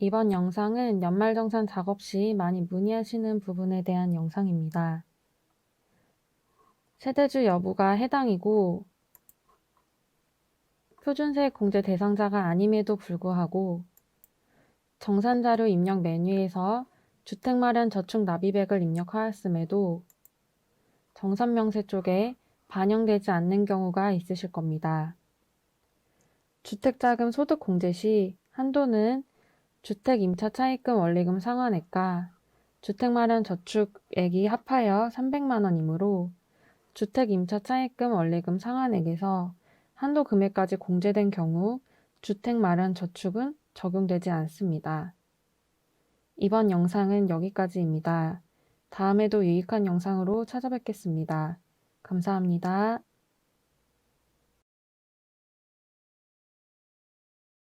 이번 영상은 연말정산 작업 시 많이 문의하시는 부분에 대한 영상입니다. 세대주 여부가 해당이고 표준세액 공제 대상자가 아님에도 불구하고 정산자료 입력 메뉴에서 주택 마련 저축 납입액을 입력하였음에도 정산명세 쪽에 반영되지 않는 경우가 있으실 겁니다. 주택자금 소득 공제 시 한도는 주택 임차 차입금 원리금 상환액과 주택 마련 저축액이 합하여 300만 원이므로 주택 임차 차입금 원리금 상환액에서 한도 금액까지 공제된 경우 주택 마련 저축은 적용되지 않습니다. 이번 영상은 여기까지입니다. 다음에도 유익한 영상으로 찾아뵙겠습니다. 감사합니다.